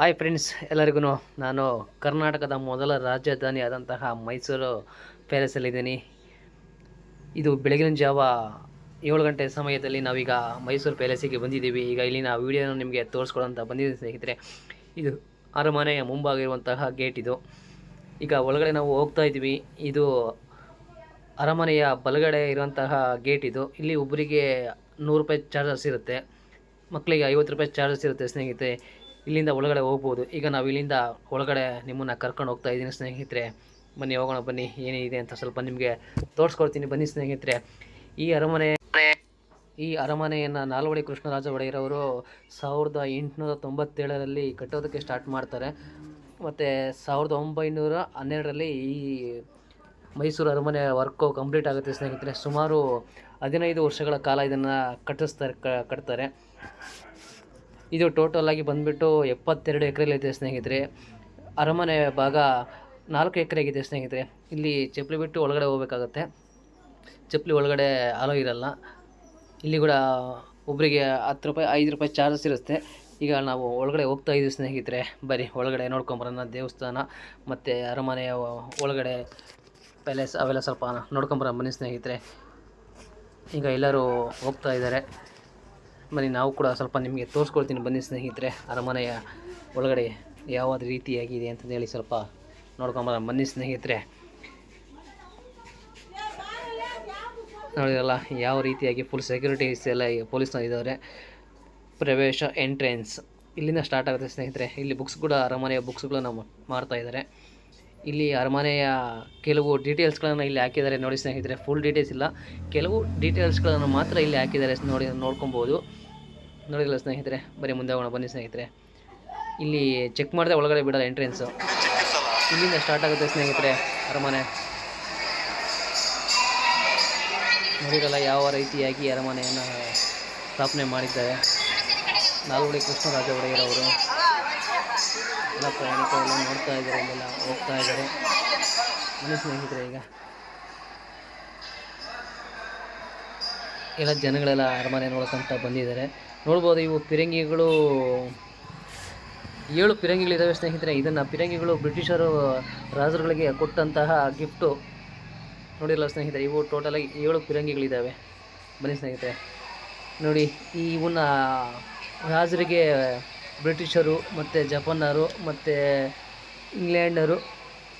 Hi friends ಎಲ್ಲರಿಗೂ ನಾನು ಕರ್ನಾಟಕದ ಮೊದಲ ರಾಜಧಾನಿ ಆದಂತಹ ಮೈಸೂರು ಪ್ಯಾಲೇಸಲ್ಲಿದ್ದೀನಿ ಇದು ಬೆಳಗಿನ ಜಾವ ಏಳು ಗಂಟೆ ಸಮಯದಲ್ಲಿ ನಾವೀಗ ಮೈಸೂರು ಪ್ಯಾಲೇಸಿಗೆ ಬಂದಿದ್ದೀವಿ. ಈಗ ಇಲ್ಲಿನ ವೀಡಿಯೋನ ನಿಮಗೆ ತೋರಿಸ್ಕೊಡೋಂತ ಬಂದಿದ್ದೀನಿ ಸ್ನೇಹಿತರೆ. ಇದು ಅರಮನೆಯ ಮುಂಭಾಗಿರುವಂತಹ ಗೇಟ್ ಇದು. ಈಗ ಒಳಗಡೆ ನಾವು ಹೋಗ್ತಾ ಇದ್ದೀವಿ. ಇದು ಅರಮನೆಯ ಬಲಗಡೆ ಇರುವಂತಹ ಗೇಟ್ ಇದು. ಇಲ್ಲಿ ಒಬ್ಬರಿಗೆ ನೂರು ರೂಪಾಯಿ ಚಾರ್ಜಸ್ ಇರುತ್ತೆ. ಮಕ್ಕಳಿಗೆ ಐವತ್ತು ರೂಪಾಯಿ ಚಾರ್ಜಸ್ ಇರುತ್ತೆ ಸ್ನೇಹಿತರೆ. ಇಲ್ಲಿಂದ ಒಳಗಡೆ ಹೋಗ್ಬೋದು. ಈಗ ನಾವು ಇಲ್ಲಿಂದ ಒಳಗಡೆ ನಿಮ್ಮನ್ನು ಕರ್ಕೊಂಡು ಹೋಗ್ತಾ ಇದ್ದೀನಿ ಸ್ನೇಹಿತರೆ. ಬನ್ನಿ, ಹೋಗೋಣ, ಬನ್ನಿ. ಏನಿದೆ ಅಂತ ಸ್ವಲ್ಪ ನಿಮಗೆ ತೋರಿಸ್ಕೊಡ್ತೀನಿ. ಬನ್ನಿ ಸ್ನೇಹಿತರೆ. ಈ ಅರಮನೆ ಈ ಅರಮನೆಯನ್ನು ನಾಲ್ವಡಿ ಕೃಷ್ಣರಾಜ ಒಡೆಯರವರು ಸಾವಿರದ ಎಂಟುನೂರ ತೊಂಬತ್ತೇಳರಲ್ಲಿ ಕಟ್ಟೋದಕ್ಕೆ ಸ್ಟಾರ್ಟ್ ಮಾಡ್ತಾರೆ. ಮತ್ತು ಸಾವಿರದ ಒಂಬೈನೂರ ಹನ್ನೆರಡರಲ್ಲಿ ಈ ಮೈಸೂರು ಅರಮನೆ ವರ್ಕು ಕಂಪ್ಲೀಟ್ ಆಗುತ್ತೆ ಸ್ನೇಹಿತರೆ. ಸುಮಾರು ಹದಿನೈದು ವರ್ಷಗಳ ಕಾಲ ಇದನ್ನು ಕಟ್ಟಿಸ್ತಾರೆ ಕಟ್ತಾರೆ. ಇದು ಟೋಟಲ್ ಆಗಿ ಬಂದುಬಿಟ್ಟು ಎಪ್ಪತ್ತೆರಡು ಎಕರೆಲಿದೆ ಸ್ನೇಹಿತರೆ. ಅರಮನೆ ಭಾಗ ನಾಲ್ಕು ಎಕರೆ ಆಗಿದೆ ಸ್ನೇಹಿತರೆ. ಇಲ್ಲಿ ಚಪ್ಪಲಿ ಬಿಟ್ಟು ಒಳಗಡೆ ಹೋಗ್ಬೇಕಾಗತ್ತೆ. ಚಪ್ಪಲಿ ಒಳಗಡೆ ಅಲೋ ಇರಲ್ಲ. ಇಲ್ಲಿ ಕೂಡ ಒಬ್ಬರಿಗೆ ಹತ್ತು ರೂಪಾಯಿ, ಐದು ರೂಪಾಯಿ ಚಾರ್ಜಸ್ ಇರುತ್ತೆ. ಈಗ ನಾವು ಒಳಗಡೆ ಹೋಗ್ತಾ ಇದ್ದೀವಿ ಸ್ನೇಹಿತರೆ. ಬರೀ ಒಳಗಡೆ ನೋಡ್ಕೊಂಬರೋಣ ದೇವಸ್ಥಾನ ಮತ್ತು ಅರಮನೆಯ ಒಳಗಡೆ ಪ್ಯಾಲೇಸ್ ಅವೆಲ್ಲ ಸ್ವಲ್ಪ ನೋಡ್ಕೊಂಬರೋಣ ಬನ್ನಿ ಸ್ನೇಹಿತರೆ. ಈಗ ಎಲ್ಲರೂ ಹೋಗ್ತಾ ಇದ್ದಾರೆ. ಬನ್ನಿ, ನಾವು ಕೂಡ ಸ್ವಲ್ಪ ನಿಮಗೆ ತೋರಿಸ್ಕೊಳ್ತೀನಿ ಬನ್ನಿ ಸ್ನೇಹಿತರೆ. ಅರಮನೆಯ ಒಳಗಡೆ ಯಾವ ರೀತಿಯಾಗಿದೆ ಅಂತ ಹೇಳಿ ಸ್ವಲ್ಪ ನೋಡ್ಕೊಂಬಲ್ಲ ಬನ್ನಿ ಸ್ನೇಹಿತರೆ. ನೋಡಿದ್ರಲ್ಲ ಯಾವ ರೀತಿಯಾಗಿ ಫುಲ್ ಸೆಕ್ಯೂರಿಟೀಸ್ ಎಲ್ಲ ಪೊಲೀಸ್ನ ಇದ್ದಾರೆ ಪ್ರವೇಶ ಎಂಟ್ರೆನ್ಸ್ ಇಲ್ಲಿಂದ ಸ್ಟಾರ್ಟ್ ಆಗುತ್ತೆ ಸ್ನೇಹಿತರೆ. ಇಲ್ಲಿ ಬುಕ್ಸ್ ಕೂಡ, ಅರಮನೆಯ ಬುಕ್ಸ್ಗಳನ್ನ ಮಾರ್ತಾ ಇದ್ದಾರೆ ಇಲ್ಲಿ ಅರಮನೆಯ ಕೆಲವು ಡೀಟೇಲ್ಸ್ಗಳನ್ನು ಇಲ್ಲಿ ಹಾಕಿದ್ದಾರೆ ನೋಡಿ ಸ್ನೇಹಿತರೆ. ಫುಲ್ ಡೀಟೇಲ್ಸ್ ಇಲ್ಲ. ಕೆಲವು ಡೀಟೇಲ್ಸ್ಗಳನ್ನು ಮಾತ್ರ ಇಲ್ಲಿ ಹಾಕಿದ್ದಾರೆ ನೋಡಿ, ನೋಡ್ಕೊಬೋದು. ನೋಡಿಲ್ಲ ಸ್ನೇಹಿತರೆ, ಬರೀ ಮುಂದೆ ಹೋಗೋಣ, ಬನ್ನಿ ಸ್ನೇಹಿತರೆ. ಇಲ್ಲಿ ಚೆಕ್ ಮಾಡಿದೆ ಒಳಗಡೆ ಬಿಡೋಲ್ಲ ಎಂಟ್ರೆನ್ಸು ಇಲ್ಲಿಂದ ಸ್ಟಾರ್ಟ್ ಆಗುತ್ತೆ ಸ್ನೇಹಿತರೆ, ಅರಮನೆ. ನೋಡಿರಲ್ಲ ಯಾವ ರೀತಿಯಾಗಿ ಅರಮನೆಯನ್ನು ಸ್ಥಾಪನೆ ಮಾಡಿದ್ದಾರೆ. ನಾಲ್ವಡಿ ಕೃಷ್ಣರಾಜ ಒಡೆಯರವರು. ಎಲ್ಲ ಪ್ರಯಾಣಿಕರೆಲ್ಲ ನೋಡ್ತಾ ಇದ್ದಾರೆ, ಇಲ್ಲೆಲ್ಲ ಹೋಗ್ತಾ ಇದ್ದಾರೆ. ಮನೆ ಸ್ನೇಹಿತರೆ ಈಗ. ಎಲ್ಲ ಜನಗಳೆಲ್ಲ ಅರಮನೆ ನೋಡ್ಕೊಂತ ಬಂದಿದ್ದಾರೆ. ನೋಡ್ಬೋದು ಇವು ಪಿರಂಗಿಗಳು, ಏಳು ಪಿರಂಗಿಗಳಿದ್ದಾವೆ ಸ್ನೇಹಿತರೆ. ಇದನ್ನು ಪಿರಂಗಿಗಳು ಬ್ರಿಟಿಷರು ರಾಜರುಗಳಿಗೆ ಕೊಟ್ಟಂತಹ ಗಿಫ್ಟು ನೋಡಿರಲ್ಲ ಸ್ನೇಹಿತರೆ, ಇವು ಟೋಟಲಾಗಿ ಏಳು ಪಿರಂಗಿಗಳಿದ್ದಾವೆ ಬನ್ನಿ ಸ್ನೇಹಿತರೆ. ನೋಡಿ, ಈ ಇವನ್ನ ರಾಜರಿಗೆ ಬ್ರಿಟಿಷರು ಮತ್ತು ಜಪಾನರು ಮತ್ತು ಇಂಗ್ಲೆಂಡರು,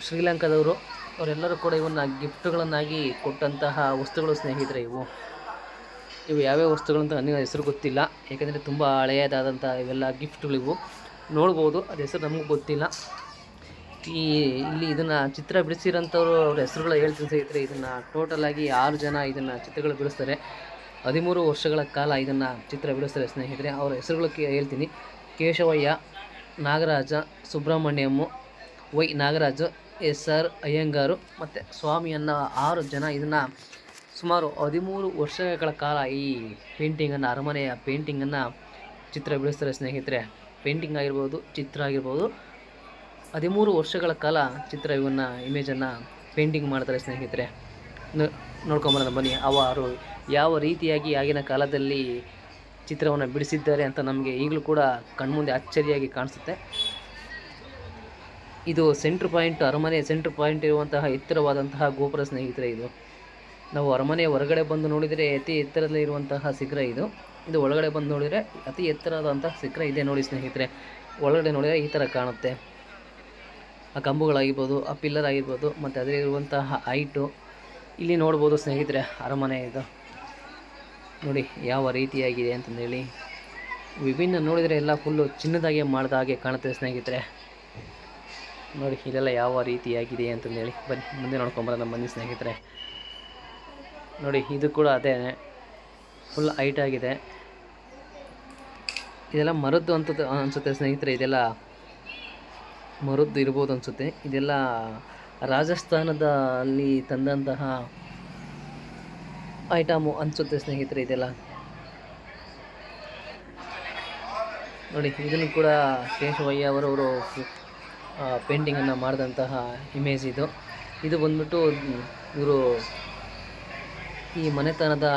ಶ್ರೀಲಂಕಾದವರು, ಅವರೆಲ್ಲರೂ ಕೂಡ ಇವನ್ನ ಗಿಫ್ಟ್ಗಳನ್ನಾಗಿ ಕೊಟ್ಟಂತಹ ವಸ್ತುಗಳು ಸ್ನೇಹಿತರೆ ಇವು. ಇವು ಯಾವ್ಯಾವ ಅಂತ ನನಗೆ ಹೆಸರು ಗೊತ್ತಿಲ್ಲ. ಯಾಕೆಂದರೆ ತುಂಬ ಹಳೆಯದಾದಂಥ ಇವೆಲ್ಲ ಗಿಫ್ಟ್ಗಳಿವು. ನೋಡ್ಬೋದು ಅದು ಹೆಸರು ನಮಗೂ ಗೊತ್ತಿಲ್ಲ. ಈ ಇಲ್ಲಿ ಇದನ್ನು ಚಿತ್ರ ಬಿಡಿಸಿರೋಂಥವ್ರು ಅವ್ರ ಹೆಸರುಗಳು ಹೇಳ್ತೀನಿ ಸ್ನೇಹಿತರೆ. ಇದನ್ನು ಟೋಟಲಾಗಿ ಆರು ಜನ ಇದನ್ನು ಚಿತ್ರಗಳು ಬಿಡಿಸ್ತಾರೆ. ಹದಿಮೂರು ವರ್ಷಗಳ ಕಾಲ ಇದನ್ನು ಚಿತ್ರ ಬಿಡಿಸ್ತಾರೆ ಸ್ನೇಹಿತರೆ. ಅವರ ಹೆಸರುಗಳು ಹೇಳ್ತೀನಿ. Keshavayya, Nagaraja, Subrahmanyammu, Y Nagaraju, S R Iyengar ಮತ್ತು ಸ್ವಾಮಿ ಅನ್ನೋ ಆರು ಜನ ಇದನ್ನು ಸುಮಾರು ಹದಿಮೂರು ವರ್ಷಗಳ ಕಾಲ ಈ ಪೇಂಟಿಂಗನ್ನು ಅರಮನೆಯ ಪೇಂಟಿಂಗನ್ನು ಚಿತ್ರ ಬಿಡಿಸ್ತಾರೆ ಸ್ನೇಹಿತರೆ. ಪೇಂಟಿಂಗ್ ಆಗಿರ್ಬೋದು, ಚಿತ್ರ ಆಗಿರ್ಬೋದು. ಹದಿಮೂರು ವರ್ಷಗಳ ಕಾಲ ಚಿತ್ರ ಇವನ್ನ ಇಮೇಜನ್ನು ಪೇಂಟಿಂಗ್ ಮಾಡ್ತಾರೆ ಸ್ನೇಹಿತರೆ. ನೋಡ್ಕೊಂಬರೋಣ ಬನ್ನಿ. ಅವರು ಯಾವ ರೀತಿಯಾಗಿ ಆಗಿನ ಕಾಲದಲ್ಲಿ ಚಿತ್ರವನ್ನು ಬಿಡಿಸಿದ್ದಾರೆ ಅಂತ ನಮಗೆ ಈಗಲೂ ಕೂಡ ಕಣ್ಮುಂದೆ ಅಚ್ಚರಿಯಾಗಿ ಕಾಣಿಸುತ್ತೆ. ಇದು ಸೆಂಟ್ರ್ ಪಾಯಿಂಟ್ ಅರಮನೆ ಸೆಂಟ್ರ್ ಪಾಯಿಂಟ್ ಇರುವಂತಹ ಎತ್ತರವಾದಂತಹ ಗೋಪುರ ಸ್ನೇಹಿತರೆ ಇದು. ನಾವು ಅರಮನೆಯ ಹೊರಗಡೆ ಬಂದು ನೋಡಿದರೆ ಅತಿ ಎತ್ತರದಲ್ಲಿ ಇರುವಂತಹ ಶಿಖರ ಇದು. ಇದು ಒಳಗಡೆ ಬಂದು ನೋಡಿದರೆ ಅತಿ ಎತ್ತರವಾದಂತಹ ಶಿಖರ ಇದೆ ನೋಡಿ ಸ್ನೇಹಿತರೆ. ಒಳಗಡೆ ನೋಡಿದರೆ ಈ ಥರ ಕಾಣುತ್ತೆ. ಆ ಕಂಬುಗಳಾಗಿರ್ಬೋದು, ಆ ಪಿಲ್ಲರ್ ಆಗಿರ್ಬೋದು, ಮತ್ತು ಅದರಲ್ಲಿರುವಂತಹ ಹೈಟು. ಇಲ್ಲಿ ನೋಡ್ಬೋದು ಸ್ನೇಹಿತರೆ ಅರಮನೆ ಇದು. ನೋಡಿ ಯಾವ ರೀತಿಯಾಗಿದೆ ಅಂತಂದೇಳಿ. ವಿಭಿನ್ನ ನೋಡಿದರೆ ಎಲ್ಲ ಫುಲ್ಲು ಚಿನ್ನದಾಗೆ ಮಾಡಿದ ಹಾಗೆ ಕಾಣುತ್ತೆ ಸ್ನೇಹಿತರೆ. ನೋಡಿ ಇದೆಲ್ಲ ಯಾವ ರೀತಿಯಾಗಿದೆ ಅಂತಂದೇಳಿ. ಬನ್ನಿ, ಮುಂದೆ ನೋಡ್ಕೊಂಬರೋಣ ಬನ್ನಿ ಸ್ನೇಹಿತರೆ. ನೋಡಿ, ಇದು ಕೂಡ ಅದೇ. ಫುಲ್ ಹೈಟ್ ಆಗಿದೆ. ಇದೆಲ್ಲ ಮರದ್ದು ಅಂತ ಅನಿಸುತ್ತೆ ಸ್ನೇಹಿತರೆ, ಇದೆಲ್ಲ ಮರದ್ದು ಇರ್ಬೋದು ಅನಿಸುತ್ತೆ. ಇದೆಲ್ಲ ರಾಜಸ್ಥಾನದ ಅಲ್ಲಿ ತಂದಂತಹ ಐಟಮು ಅನಿಸುತ್ತೆ ಸ್ನೇಹಿತರೆ ಇದೆಲ್ಲ. ನೋಡಿ, ಇದನ್ನು ಕೂಡ ಕೇಶವಯ್ಯ ಅವರವರು ಪೇಂಟಿಂಗನ್ನು ಮಾಡಿದಂತಹ ಇಮೇಜ್ ಇದು. ಇದು ಬಂದ್ಬಿಟ್ಟು ಇವರು ಈ ಮನೆತನದ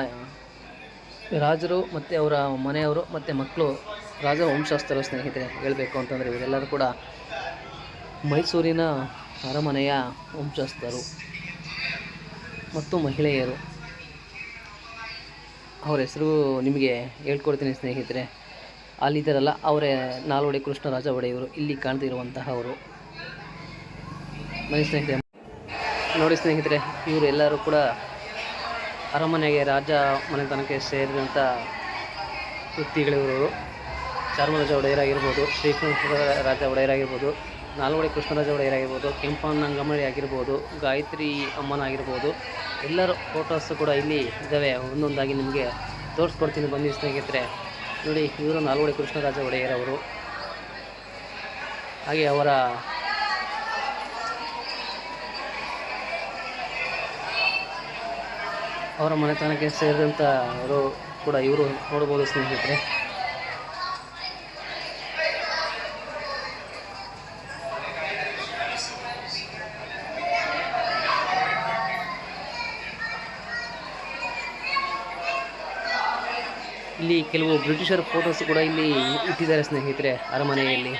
ರಾಜರು ಮತ್ತು ಅವರ ಮನೆಯವರು ಮತ್ತು ಮಕ್ಕಳು ರಾಜ ವಂಶಸ್ಥರು ಸ್ನೇಹಿತರೆ ಹೇಳಬೇಕು ಅಂತಂದರೆ ಇವರೆಲ್ಲರೂ ಕೂಡ ಮೈಸೂರಿನ ಅರಮನೆಯ ವಂಶಸ್ಥರು ಮತ್ತು ಮಹಿಳೆಯರು. ಅವರ ಹೆಸರು ನಿಮಗೆ ಹೇಳ್ಕೊಡ್ತೀನಿ ಸ್ನೇಹಿತರೆ. ಅಲ್ಲಿದ್ದಾರಲ್ಲ ಅವರೇ ನಾಲ್ವಡಿ ಕೃಷ್ಣರಾಜ ಒಡೆಯವರು. ಇಲ್ಲಿ ಕಾಣ್ತಿರುವಂತಹವರು. ಬನ್ನಿ ಸ್ನೇಹಿತರೆ. ನೋಡಿ ಸ್ನೇಹಿತರೆ, ಇವರೆಲ್ಲರೂ ಕೂಡ ಅರಮನೆಗೆ ರಾಜ ಮನೆತನಕ್ಕೆ ಸೇರಿದಂಥ ವ್ಯಕ್ತಿಗಳಿವರು ಚಾಮರಾಜ ಒಡೆಯರಾಗಿರ್ಬೋದು ಶ್ರೀಕೃಷ್ಣ ರಾಜ ಒಡೆಯರಾಗಿರ್ಬೋದು, ನಾಲ್ವಡಿ ಕೃಷ್ಣರಾಜ ಒಡೆಯರಾಗಿರ್ಬೋದು ಕೆಂಪಣ್ಣಂಗಮಳಿ ಆಗಿರ್ಬೋದು, ಗಾಯತ್ರಿ ಅಮ್ಮನಾಗಿರ್ಬೋದು, ಎಲ್ಲರ ಫೋಟೋಸ್ ಕೂಡ ಇಲ್ಲಿ ಇದ್ದಾವೆ ಒಂದೊಂದಾಗಿ ನಿಮಗೆ ತೋರಿಸ್ಕೊಡ್ತೀನಿ ಬನ್ನಿ ಸ್ನೇಹಿತರೆ. ನೋಡಿ, ಇವರು ನಾಲ್ವಡಿ ಕೃಷ್ಣರಾಜ ಒಡೆಯರವರು. ಹಾಗೆ ಅವರ ಅವರ ಮನೆತನಕ್ಕೆ ಸೇರಿದಂಥ ಅವರು ಕೂಡ ಇವರು ನೋಡ್ಬೋದು ಸ್ನೇಹಿತರೆ. ಇಲ್ಲಿ ಕೆಲವು ಬ್ರಿಟಿಷರ್ ಫೋಟೋಸ್ ಕೂಡ ಇಲ್ಲಿ ಇಟ್ಟಿದ್ದಾರೆ ಸ್ನೇಹಿತರೆ ಅರಮನೆಯಲ್ಲಿ.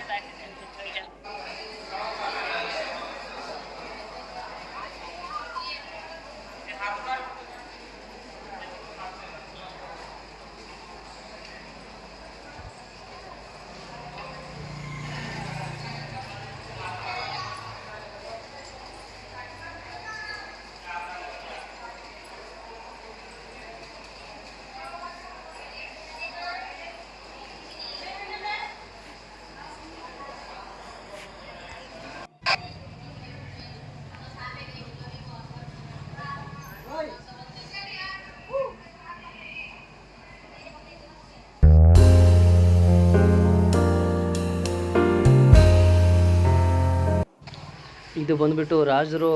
ಇದು ಬಂದ್ಬಿಟ್ಟು ರಾಜರು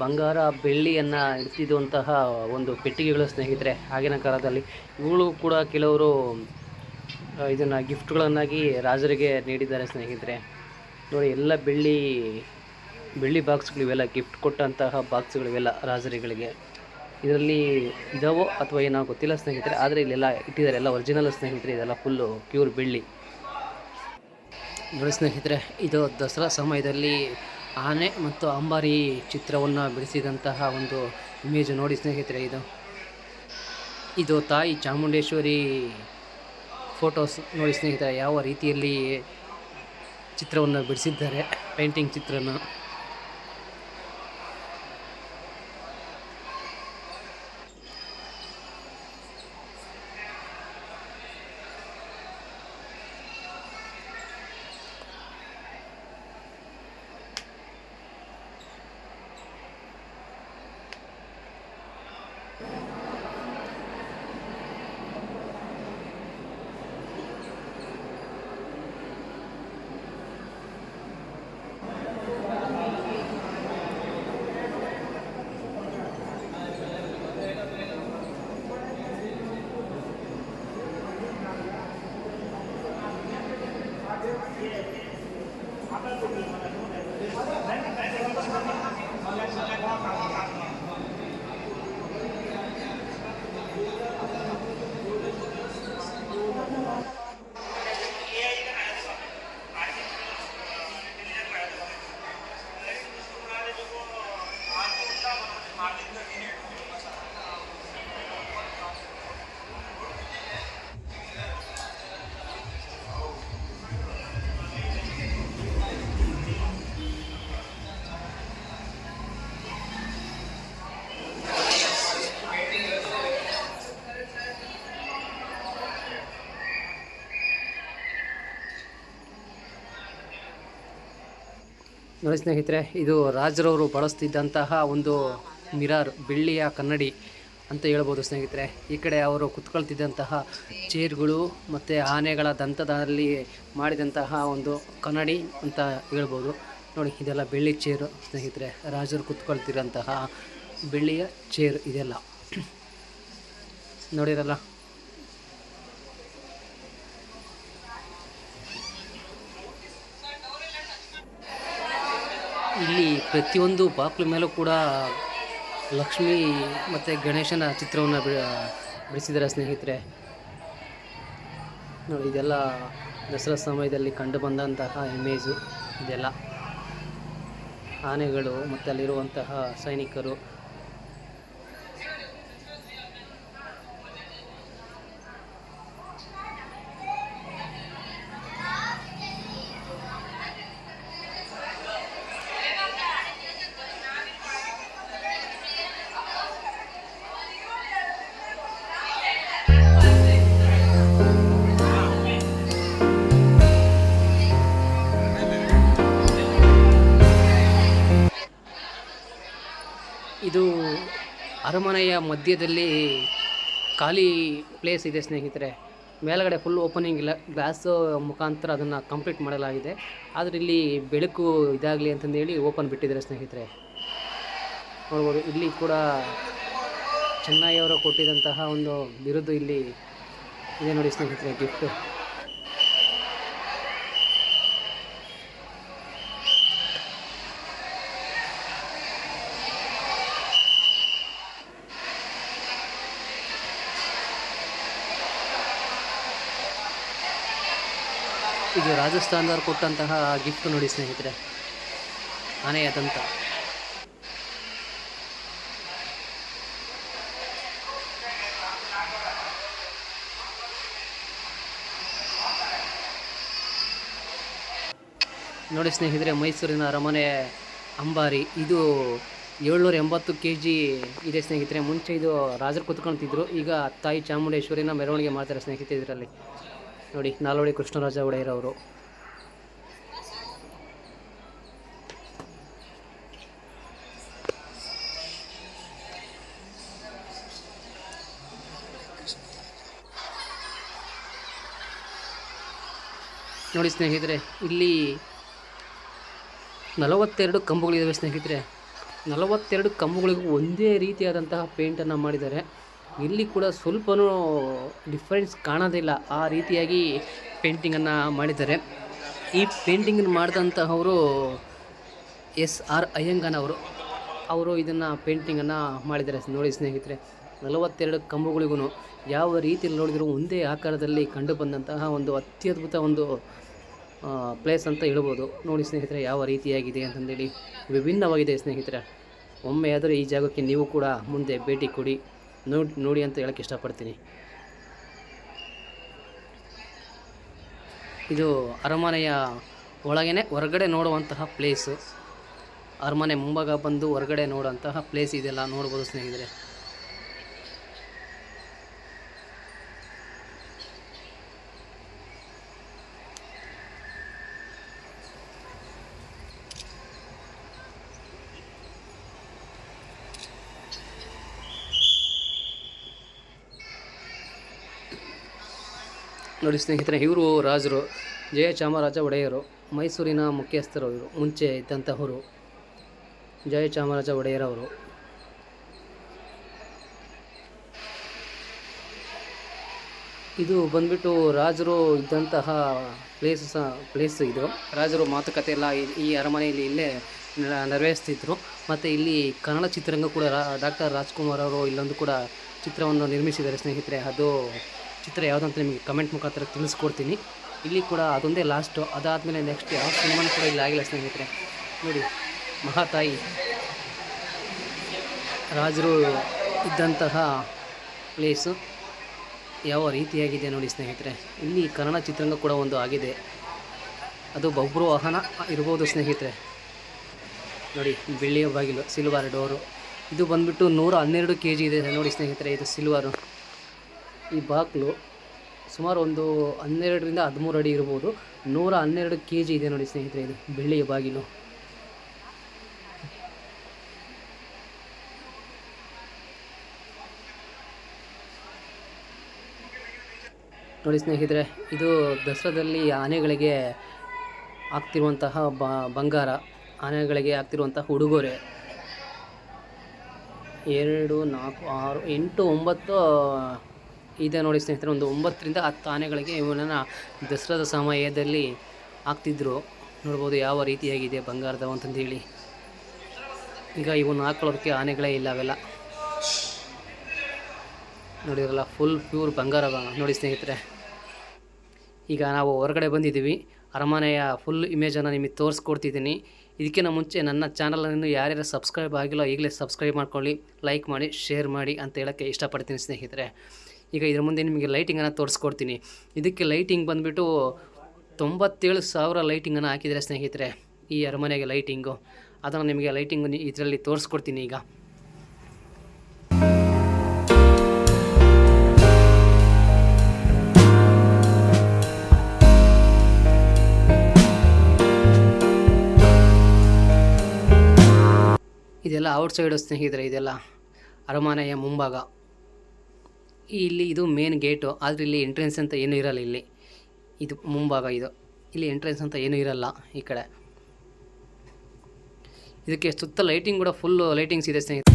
ಬಂಗಾರ ಬೆಳ್ಳಿಯನ್ನು ಇಡ್ತಿದ್ದಂತಹ ಒಂದು ಪೆಟ್ಟಿಗೆಗಳು ಸ್ನೇಹಿತರೆ ಆಗಿನ ಕಾಲದಲ್ಲಿ. ಇವುಗಳು ಕೂಡ ಕೆಲವರು ಇದನ್ನು ಗಿಫ್ಟ್ಗಳನ್ನಾಗಿ ರಾಜರಿಗೆ ನೀಡಿದ್ದಾರೆ ಸ್ನೇಹಿತರೆ. ನೋಡಿ, ಎಲ್ಲ ಬೆಳ್ಳಿ ಬೆಳ್ಳಿ ಬಾಕ್ಸ್ಗಳು ಇವೆಲ್ಲ, ಗಿಫ್ಟ್ ಕೊಟ್ಟಂತಹ ಬಾಕ್ಸ್ಗಳು ಇವೆಲ್ಲ ರಾಜರುಗಳಿಗೆ. ಇದರಲ್ಲಿ ಇದಾವೋ ಅಥವಾ ಏನೋ ಗೊತ್ತಿಲ್ಲ ಸ್ನೇಹಿತರೆ, ಆದರೆ ಇಲ್ಲೆಲ್ಲ ಇಟ್ಟಿದ್ದಾರೆ ಎಲ್ಲ ಒರಿಜಿನಲ್ ಸ್ನೇಹಿತರೆ, ಇದೆಲ್ಲ ಫುಲ್ಲು ಪ್ಯೂರ್ ಬೆಳ್ಳಿ. ನೋಡಿ ಸ್ನೇಹಿತರೆ, ಇದು ದಸರಾ ಸಮಯದಲ್ಲಿ ಆನೆ ಮತ್ತು ಅಂಬಾರಿ ಚಿತ್ರವನ್ನು ಬಿಡಿಸಿದಂತಹ ಒಂದು ಇಮೇಜ್ ನೋಡಿ ಸ್ನೇಹಿತರೆ ಇದು. ಇದು ತಾಯಿ ಚಾಮುಂಡೇಶ್ವರಿ ಫೋಟೋಸ್ ನೋಡಿ ಸ್ನೇಹಿತರೆ, ಯಾವ ರೀತಿಯಲ್ಲಿ ಚಿತ್ರವನ್ನು ಬಿಡಿಸಿದ್ದಾರೆ, ಪೇಂಟಿಂಗ್ ಚಿತ್ರನ. Thank you. ನೋಡಿ ಸ್ನೇಹಿತರೆ, ಇದು ರಾಜರವರು ಬಳಸ್ತಿದ್ದಂತಹ ಒಂದು ಮಿರರ್, ಬೆಳ್ಳಿಯ ಕನ್ನಡಿ ಅಂತ ಹೇಳ್ಬೋದು ಸ್ನೇಹಿತರೆ. ಈ ಕಡೆ ಅವರು ಕುತ್ಕೊಳ್ತಿದ್ದಂತಹ ಚೇರ್ಗಳು ಮತ್ತು ಆನೆಗಳ ದಂತದಲ್ಲಿ ಮಾಡಿದಂತಹ ಒಂದು ಕನ್ನಡಿ ಅಂತ ಹೇಳ್ಬೋದು. ನೋಡಿ, ಇದೆಲ್ಲ ಬೆಳ್ಳಿ ಚೇರು ಸ್ನೇಹಿತರೆ. ರಾಜರು ಕುತ್ಕೊಳ್ತಿರೋಂತಹ ಬೆಳ್ಳಿಯ ಚೇರ್ ಇದೆಲ್ಲ. ನೋಡಿರಲ್ಲ? ಇಲ್ಲಿ ಪ್ರತಿಯೊಂದು ಬಾಕ್ಲ ಮೇಲೂ ಕೂಡ ಲಕ್ಷ್ಮಿ ಮತ್ತು ಗಣೇಶನ ಚಿತ್ರವನ್ನು ಬಿಡಿಸಿದ್ದಾರೆ ಸ್ನೇಹಿತರೆ. ನೋಡಿ, ಇದೆಲ್ಲ ದಸರಾ ಸಮಯದಲ್ಲಿ ಕಂಡು ಬಂದಂತಹ ಇಮೇಜು ಇದೆಲ್ಲ. ಆನೆಗಳು ಮತ್ತು ಅಲ್ಲಿರುವಂತಹ ಸೈನಿಕರು. ಅರಮನೆಯ ಮಧ್ಯದಲ್ಲಿ ಖಾಲಿ ಪ್ಲೇಸ್ ಇದೆ ಸ್ನೇಹಿತರೆ. ಮೇಲ್ಗಡೆ ಫುಲ್ ಓಪನಿಂಗ್ ಇಲ್ಲ ಗ್ಲಾಸ್ ಮುಖಾಂತರ ಅದನ್ನು ಕಂಪ್ಲೀಟ್ ಮಾಡಲಾಗಿದೆ. ಆದರೆ ಇಲ್ಲಿ ಬೆಳಕು ಇದಾಗಲಿ ಅಂತಂದೇಳಿ ಓಪನ್ ಬಿಟ್ಟಿದ್ದಾರೆ ಸ್ನೇಹಿತರೆ. ನೋಡ್ಬೋದು, ಇಲ್ಲಿ ಕೂಡ ಚೆನ್ನೈಯವರು ಕೊಟ್ಟಿದ್ದಂತಹ ಒಂದು ಬಿರುದು ಇಲ್ಲಿ ಇದೆ ನೋಡಿ ಸ್ನೇಹಿತರೆ ಗಿಫ್ಟು ಇದು ರಾಜಸ್ಥಾನದವ್ರು ಕೊಟ್ಟಂತಹ ಗಿಫ್ಟ್ ನೋಡಿ ಸ್ನೇಹಿತರೆ. ಆನೆಯ ದಂತ. ನೋಡಿ ಸ್ನೇಹಿತರೆ, ಮೈಸೂರಿನ ಅರಮನೆ ಅಂಬಾರಿ. ಇದು ಏಳ್ನೂರ ಎಂಬತ್ತು ಕೆ ಜಿ ಇದೆ ಸ್ನೇಹಿತರೆ. ಮುಂಚೆ ಇದು ರಾಜರು ಕುತ್ಕೊಳ್ತಿದ್ರು. ಈಗ ತಾಯಿ ಚಾಮುಂಡೇಶ್ವರಿನ ಮೆರವಣಿಗೆ ಮಾಡ್ತಾರೆ ಸ್ನೇಹಿತರೆ ಇದರಲ್ಲಿ. ನೋಡಿ, ನಾಲ್ವಡಿ ಕೃಷ್ಣರಾಜ ಒಡೆಯರ್ ಅವರು ನೋಡಿ ಸ್ನೇಹಿತರೆ, ಇಲ್ಲಿ ನಲವತ್ತೆರಡು ಕಂಬಗಳಿದ್ದಾವೆ ಸ್ನೇಹಿತರೆ. ನಲವತ್ತೆರಡು ಕಂಬಗಳಿಗೂ ಒಂದೇ ರೀತಿಯಾದಂತಹ ಪೇಂಟನ್ನು ಮಾಡಿದ್ದಾರೆ. ಇಲ್ಲಿ ಕೂಡ ಸ್ವಲ್ಪನೂ ಡಿಫ್ರೆನ್ಸ್ ಕಾಣೋದಿಲ್ಲ. ಆ ರೀತಿಯಾಗಿ ಪೇಂಟಿಂಗನ್ನು ಮಾಡಿದ್ದಾರೆ. ಈ ಪೇಂಟಿಂಗ್ ಮಾಡಿದಂತಹವರು ಎಸ್ ಆರ್ ಅಯ್ಯಂಗನವರು ಅವರು. ಇದನ್ನು ಪೇಂಟಿಂಗನ್ನು ಮಾಡಿದ್ದಾರೆ. ನೋಡಿ ಸ್ನೇಹಿತರೆ, ನಲವತ್ತೆರಡು ಕಂಬಗಳಿಗೂ ಯಾವ ರೀತಿಯಲ್ಲಿ ನೋಡಿದರೂ ಒಂದೇ ಆಕಾರದಲ್ಲಿ ಕಂಡು ಬಂದಂತಹ ಒಂದು ಅತ್ಯದ್ಭುತ ಒಂದು ಪ್ಲೇಸ್ ಅಂತ ಹೇಳ್ಬೋದು. ನೋಡಿ ಸ್ನೇಹಿತರೆ, ಯಾವ ರೀತಿಯಾಗಿದೆ ಅಂತಂದೇಳಿ ವಿಭಿನ್ನವಾಗಿದೆ ಸ್ನೇಹಿತರೆ. ಒಮ್ಮೆಯಾದರೂ ಈ ಜಾಗಕ್ಕೆ ನೀವು ಕೂಡ ಮುಂದೆ ಭೇಟಿ ಕೊಡಿ. ನೋಡಿ ನೋಡಿ ಅಂತ ಹೇಳಕ್ಕೆ ಇಷ್ಟಪಡ್ತೀನಿ. ಇದು ಅರಮನೆಯ ಒಳಗೇ ಹೊರಗಡೆ ನೋಡುವಂತಹ ಪ್ಲೇಸು ಅರಮನೆ ಮುಂಭಾಗ ಬಂದು ಹೊರಗಡೆ ನೋಡುವಂತಹ ಪ್ಲೇಸ್ ಇದೆಲ್ಲ ನೋಡ್ಬೋದು ಸ್ನೇಹಿತರೆ. ನೋಡಿ ಸ್ನೇಹಿತರೆ, ಇವರು ರಾಜರು, ಜಯ ಚಾಮರಾಜ ಒಡೆಯರು, ಮೈಸೂರಿನ ಮುಖ್ಯಸ್ಥರು ಇವರು, ಮುಂಚೆ ಇದ್ದಂತಹವರು, ಜಯ ಚಾಮರಾಜ ಒಡೆಯರವರು. ಇದು ಬಂದ್ಬಿಟ್ಟು ರಾಜರು ಇದ್ದಂತಹ ಪ್ಲೇಸ್ ಪ್ಲೇಸ್ ಇದು. ರಾಜರು ಮಾತುಕತೆ ಎಲ್ಲ ಈ- ಅರಮನೆಯಲ್ಲಿ ಇಲ್ಲೇ ನೆರವೇರಿಸ್ತಿದ್ರು. ಮತ್ತು ಇಲ್ಲಿ ಕನ್ನಡ ಚಿತ್ರರಂಗ ಕೂಡ ಡಾಕ್ಟರ್ ರಾಜ್ಕುಮಾರ್ ಅವರು ಇಲ್ಲೊಂದು ಕೂಡ ಚಿತ್ರವನ್ನು ನಿರ್ಮಿಸಿದ್ದಾರೆ ಸ್ನೇಹಿತರೆ. ಅದು ಚಿತ್ರ ಯಾವುದಂತ ನಿಮಗೆ ಕಮೆಂಟ್ ಮುಖಾಂತರ ತಿಳಿಸ್ಕೊಡ್ತೀನಿ. ಇಲ್ಲಿ ಕೂಡ ಅದೊಂದೇ ಲಾಸ್ಟು ಅದಾದಮೇಲೆ ನೆಕ್ಸ್ಟ್ ಯಾವ ಸಿನಿಮಾನು ಕೂಡ ಇಲ್ಲಿ ಆಗಿಲ್ಲ ಸ್ನೇಹಿತರೆ. ನೋಡಿ, ಮಹಾತಾಯಿ. ರಾಜರು ಇದ್ದಂತಹ ಪ್ಲೇಸು ಯಾವ ರೀತಿಯಾಗಿದೆ ನೋಡಿ ಸ್ನೇಹಿತರೆ. ಇಲ್ಲಿ ಕನ್ನಡ ಚಿತ್ರರಂಗ ಕೂಡ ಒಂದು ಆಗಿದೆ. ಅದು ಬಬ್ರು ವಾಹನ ಇರ್ಬೋದು ಸ್ನೇಹಿತರೆ. ನೋಡಿ ಬೆಳ್ಳಿಯ ಬಾಗಿಲು ಸಿಲ್ವರ್ ಡೋರು ಇದು ಬಂದ್ಬಿಟ್ಟು ನೂರ ಹನ್ನೆರಡು ಕೆ ಜಿ ಇದೆ ನೋಡಿ ಸ್ನೇಹಿತರೆ, ಇದು ಸಿಲ್ವರು ಈ ಬಾಗಿಲು ಸುಮಾರು ಒಂದು ಹನ್ನೆರಡರಿಂದ ಹದಿಮೂರು ಅಡಿ ಇರ್ಬೋದು. ನೂರ ಹನ್ನೆರಡು ಕೆ ಜಿ ಇದೆ ನೋಡಿ ಸ್ನೇಹಿತರೆ, ಇದು ಬೆಳ್ಳಿಯ ಬಾಗಿಲು. ನೋಡಿ ಸ್ನೇಹಿತರೆ, ಇದು ದಸರಾದಲ್ಲಿ ಆನೆಗಳಿಗೆ ಆಗ್ತಿರುವಂತಹ ಬಂಗಾರ, ಆನೆಗಳಿಗೆ ಆಗ್ತಿರುವಂತಹ ಉಡುಗೊರೆ. ಎರಡು, ನಾಲ್ಕು, ಆರು, ಎಂಟು, ಒಂಬತ್ತು ಇದೆ ನೋಡಿ ಸ್ನೇಹಿತರೆ, ಒಂದು ಒಂಬತ್ತರಿಂದ ಹತ್ತು ಆನೆಗಳಿಗೆ ಇವನನ್ನು ದಸರಾದ ಸಮಯದಲ್ಲಿ ಹಾಕ್ತಿದ್ರು. ನೋಡ್ಬೋದು ಯಾವ ರೀತಿಯಾಗಿದೆ ಬಂಗಾರದವು ಅಂತಂದೇಳಿ ಈಗ ಇವನ್ನ ಹಾಕೊಳ್ಳೋದಕ್ಕೆ ಆನೆಗಳೇ ಇಲ್ಲ ಅವೆಲ್ಲ. ನೋಡಿರಲ್ಲ ಫುಲ್ ಪ್ಯೂರ್ ಬಂಗಾರ ನೋಡಿ ಸ್ನೇಹಿತರೆ. ಈಗ ನಾವು ಹೊರಗಡೆ ಬಂದಿದ್ದೀವಿ. ಅರಮನೆಯ ಫುಲ್ ಇಮೇಜನ್ನು ನಿಮಗೆ ತೋರಿಸ್ಕೊಡ್ತಿದ್ದೀನಿ. ಇದಕ್ಕಿಂತ ಮುಂಚೆ ನನ್ನ ಚಾನಲನ್ನು ಯಾರ್ಯಾರು ಸಬ್ಸ್ಕ್ರೈಬ್ ಆಗಿಲ್ಲ, ಈಗಲೇ ಸಬ್ಸ್ಕ್ರೈಬ್ ಮಾಡ್ಕೊಳ್ಳಿ ಲೈಕ್ ಮಾಡಿ ಶೇರ್ ಮಾಡಿ ಅಂತ ಹೇಳೋಕ್ಕೆ ಇಷ್ಟಪಡ್ತೀನಿ ಸ್ನೇಹಿತರೆ. ಈಗ ಇದ್ರ ಮುಂದೆ ನಿಮಗೆ ಲೈಟಿಂಗನ್ನು ತೋರಿಸ್ಕೊಡ್ತೀನಿ. ಇದಕ್ಕೆ ಲೈಟಿಂಗ್ ಬಂದುಬಿಟ್ಟು ತೊಂಬತ್ತೇಳು ಸಾವಿರ ಲೈಟಿಂಗನ್ನು ಹಾಕಿದರೆ ಸ್ನೇಹಿತರೆ, ಈ ಅರಮನೆಗೆ ಲೈಟಿಂಗು ಅದನ್ನು ನಿಮಗೆ ಲೈಟಿಂಗ್ ಇದರಲ್ಲಿ ತೋರಿಸ್ಕೊಡ್ತೀನಿ ಈಗ. ಇದೆಲ್ಲ ಔಟ್ಸೈಡ್ ಸ್ನೇಹಿತರೆ, ಇದೆಲ್ಲ ಅರಮನೆಯ ಮುಂಭಾಗ. ಇಲ್ಲಿ ಇದು ಮೇನ್ ಗೇಟು ಆದರೆ ಇಲ್ಲಿ ಎಂಟ್ರೆನ್ಸ್ ಅಂತ ಏನೂ ಇರಲ್ಲ ಇಲ್ಲಿ. ಇದು ಮುಂಭಾಗ ಇದು. ಇಲ್ಲಿ ಎಂಟ್ರೆನ್ಸ್ ಅಂತ ಏನೂ ಇರಲ್ಲ ಈ ಕಡೆ. ಇದಕ್ಕೆ ಸುತ್ತ ಲೈಟಿಂಗ್ ಕೂಡ ಫುಲ್ ಲೈಟಿಂಗ್ಸ್ ಇದೆ ಸ್ನೇಹಿತರೆ.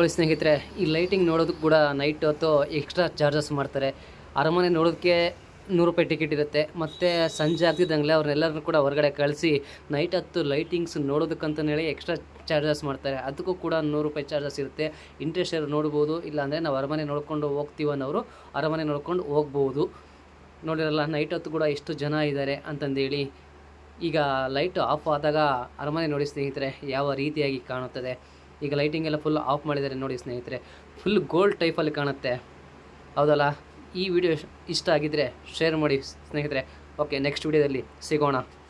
ನೋಡಿ ಸ್ನೇಹಿತರೆ, ಈ ಲೈಟಿಂಗ್ ನೋಡೋದಕ್ಕೆ ಕೂಡ ನೈಟ್ ಹೊತ್ತು ಎಕ್ಸ್ಟ್ರಾ ಚಾರ್ಜಸ್ ಮಾಡ್ತಾರೆ. ಅರಮನೆ ನೋಡೋದಕ್ಕೆ ನೂರು ರೂಪಾಯಿ ಟಿಕೆಟ್ ಇರುತ್ತೆ. ಮತ್ತು ಸಂಜೆ ಆಗ್ತಿದ್ದಂಗೆ ಅವ್ರನ್ನೆಲ್ಲರನ್ನೂ ಕೂಡ ಹೊರಗಡೆ ಕಳಿಸಿ ನೈಟ್ ಹತ್ತು ಲೈಟಿಂಗ್ಸ್ ನೋಡೋದಕ್ಕಂತಲೇ ಹೇಳಿ ಎಕ್ಸ್ಟ್ರಾ ಚಾರ್ಜಸ್ ಮಾಡ್ತಾರೆ. ಅದಕ್ಕೂ ಕೂಡ ನೂರು ರೂಪಾಯಿ ಚಾರ್ಜಸ್ ಇರುತ್ತೆ. ಇಂಟ್ರೆಸ್ಟ್ ಇರೋ ನೋಡ್ಬೋದು, ಇಲ್ಲಾಂದರೆ ನಾವು ಅರಮನೆ ನೋಡ್ಕೊಂಡು ಅನ್ನೋರು ಅರಮನೆ ನೋಡ್ಕೊಂಡು ಹೋಗ್ಬೋದು. ನೋಡಿರಲ್ಲ ನೈಟ್ ಹೊತ್ತು ಕೂಡ ಎಷ್ಟು ಜನ ಇದ್ದಾರೆ ಅಂತಂದೇಳಿ ಈಗ ಲೈಟ್ ಆಫ್ ಆದಾಗ ಅರಮನೆ ನೋಡಿ ಸ್ನೇಹಿತರೆ, ಯಾವ ರೀತಿಯಾಗಿ ಕಾಣುತ್ತದೆ. ಈಗ ಲೈಟಿಂಗ್ ಎಲ್ಲ ಫುಲ್ ಆಫ್ ಮಾಡಿದ್ದಾರೆ ನೋಡಿ ಸ್ನೇಹಿತರೆ. ಫುಲ್ ಗೋಲ್ಡ್ ಟೈಪಲ್ಲಿ ಕಾಣುತ್ತೆ. ಹೌದಲ್ಲ? ಈ ವಿಡಿಯೋ ಇಷ್ಟ ಆಗಿದ್ದರೆ ಶೇರ್ ಮಾಡಿ ಸ್ನೇಹಿತರೆ. ಓಕೆ ನೆಕ್ಸ್ಟ್ ವಿಡಿಯೋದಲ್ಲಿ ಸಿಗೋಣ.